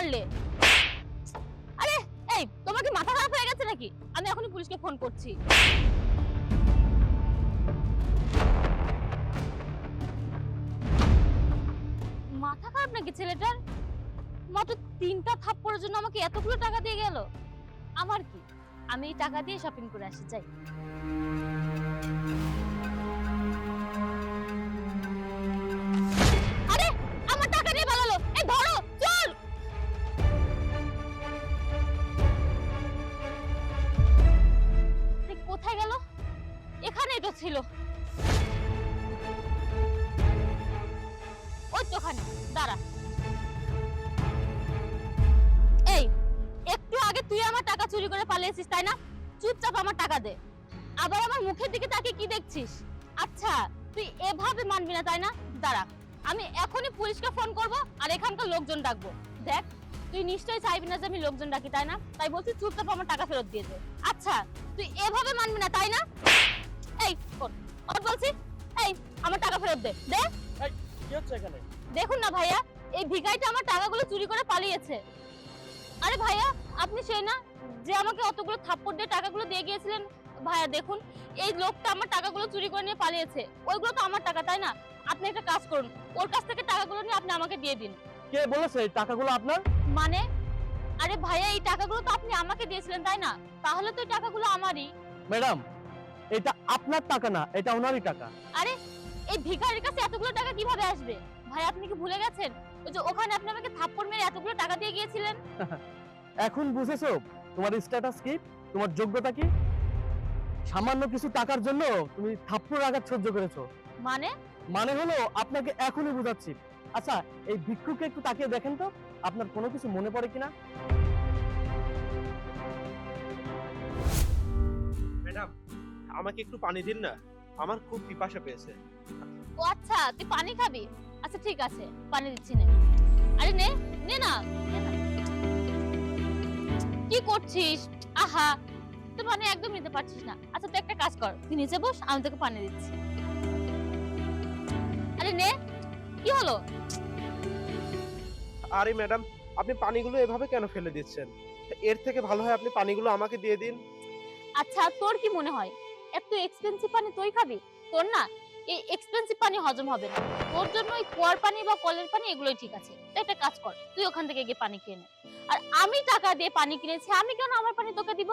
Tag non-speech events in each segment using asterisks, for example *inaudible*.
মারলে? আরে, এই, তোমার কি মাথা খারাপ হয়ে গেছে নাকি? আমি এখনই পুলিশকে ফোন করছি। মাথা খারাপ নাকি ছেলেটার? মাত্র তিনটা থাপ্পড়ের জন্য আমাকে এতগুলো টাকা দিয়ে গেল। আমার কি? আমি এই টাকা দিয়ে শপিং করে আসি চাই ছিল। ওই তো ওখানে, দাঁড়া। এই, একটু আগে তুই আমার টাকা চুরি করে পালিয়েছিস, তাই না? চুপচাপ আমার টাকা দে। আবার আমার মুখের দিকে তাকিয়ে কি দেখছিস? আচ্ছা তুই এভাবে মানবি না, তাই না? দাঁড়া, আমি এখনই পুলিশকে ফোন করব আর এখানকার লোকজন ডাকবো। দেখ, তুই নিশ্চয়ই চাইবি না যে আমি লোকজন ডাকি, তাই না? তাই বলছি চুপচাপ আমার টাকা ফেরত দিয়ে দে। আচ্ছা তুই এভাবে মানবি না, তাই না? এই শোন, ওর বলছি? এই আমার টাকা ফেরত দে। দে। কি হচ্ছে এখানে? দেখুন না ভাইয়া এই ভিখারিটা আমার টাকাগুলো চুরি করে পালিয়েছে। আরে ভাইয়া আপনি সেই না যে আমাকে অতগুলো থাপ্পড় দিয়ে টাকাগুলো দিয়ে গিয়েছিলেন? ভাইয়া দেখুন এই লোকটা আমার টাকাগুলো চুরি করে নিয়ে পালিয়েছে। ওইগুলো তো আমার টাকা তাই না? আপনি একটা কাজ করুন ওর কাছ থেকে টাকাগুলো নিয়ে আপনি আমাকে দিয়ে দিন। কে বলেছে এই টাকাগুলো আপনার? মানে? আরে ভাইয়া এই টাকাগুলো তো আপনি আমাকে দিয়েছিলেন তাই না? তাহলে তো এই টাকাগুলো আমারই। ম্যাডাম এটা আপনার টাকা না এটা ওনারই টাকা। আরে এই ভিখারির কাছে এতগুলো টাকা কীভাবে আসবে? ভাই আপনি কি ভুলে গেছেন? ওই যে ওখানে আপনি আমাকে থাপ্পড় মেরে এতগুলো টাকা দিয়ে গিয়েছিলেন। *laughs* এখন বুঝেছ তোমার স্ট্যাটাস কি? তোমার যোগ্যতা কি? সামান্য কিছু টাকার জন্য তুমি থাপ্পড় আঘাত সহ্য করেছ। মানে? মানে হলো আপনাকে এখনই বুঝাচ্ছি। আচ্ছা এই ভিক্ষুকে একটু তাকিয়ে দেখেন তো আপনার কোনো কিছু মনে পড়ে কিনা? আমাকে একটু পানি দিন না। আমার খুব পিপাসা পেয়েছে। ও আচ্ছা তুই পানি খাবি? আচ্ছা ঠিক আছে পানি দিচ্ছি নে। আরে নে নে না নে না। কি করছিস? আহা তুই পানি একদম নিতে পারছিস না। আচ্ছা তুই একটা কাজ কর তুই নিচে বস আমি তোকে পানি দিচ্ছি। আরে নে কি হলো? আরে ম্যাডাম আপনি পানিগুলো এভাবে কেন ফেলে দিচ্ছেন? এর থেকে ভালো হয় আপনি পানিগুলো আমাকে দিয়ে দিন। আচ্ছা তোর কি মনে হয়? এত এক্সপেন্সিভ পানি তুই খাবি? তোর না এই এক্সপেন্সিভ পানি হজম হবে না। তোর জন্য ওই কুয়ার পানি বা কলের পানি এগুলোই ঠিক আছে। একটা কাজ কর, তুই ওখান থেকে গিয়ে পানি কিনে আর আমি টাকা দিয়ে পানি কিনেছি, আমি কেন আমার পানি তোকে দিব?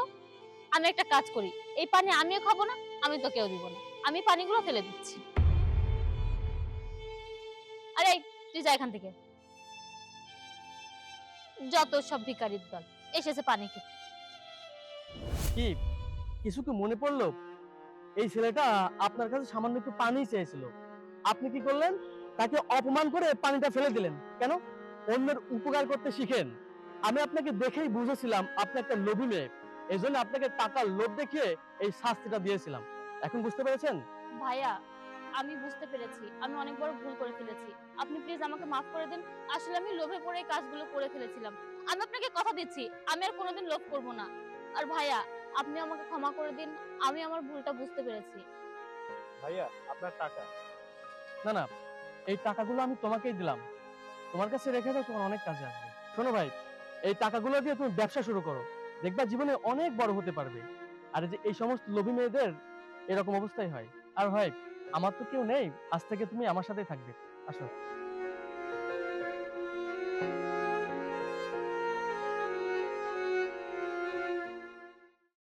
আমি একটা কাজ করি, এই পানি আমিও খাব না, আমি তোকেও দিব না। আমি পানিগুলো ফেলে দিচ্ছি। আরে তুই যা এখান থেকে। যত সব ভিকারির দল, এসেছে পানি খেতে। কি? কিছু কি মনে পড়ল? এই ছেলেটা আপনার কাছে সামান্য একটু পানি চেয়েছিল। আপনি কি করলেন? তাকে অপমান করে পানিটা ফেলে দিলেন। কেন? অন্যের উপকার করতে শিখেন। আমি আপনাকে দেখেই বুঝেছিলাম আপনি একটা লোভী মেয়ে। এই জন্য আপনাকে টাকার লোভ দেখিয়ে এই শাস্তিটা দিয়েছিলাম। এখন বুঝতে পেরেছেন? ভাইয়া, আমি বুঝতে পেরেছি। আমি অনেক বড় ভুল করে ফেলেছি। আপনি প্লিজ আমাকে মাফ করে দিন। আসলে আমি লোভে পড়ে কাজগুলো করে ফেলেছিলাম। আমি আপনাকে কথা দিচ্ছি। আমি আর কোনোদিন লোভ করব না। আর ভাইয়া আপনি আমাকে ক্ষমা করে দিন আমি আমার ভুলটা বুঝতে পেরেছি। ভাইয়া আপনার টাকা। না না এই টাকাগুলো আমি তোমাকেই দিলাম। তোমার কাছে রেখে দাও তোমার অনেক কাজে আসবে। শোনো ভাই এই টাকাগুলো দিয়ে তুমি ব্যবসা শুরু করো। দেখবা জীবনে অনেক বড় হতে পারবে। আর এই যে এই সমস্ত লোভী মেয়েদের এরকম অবস্থাই হয়। আর ভাই আমার তো কেউ নেই আজ থেকে তুমি আমার সাথেই থাকবে। আসো।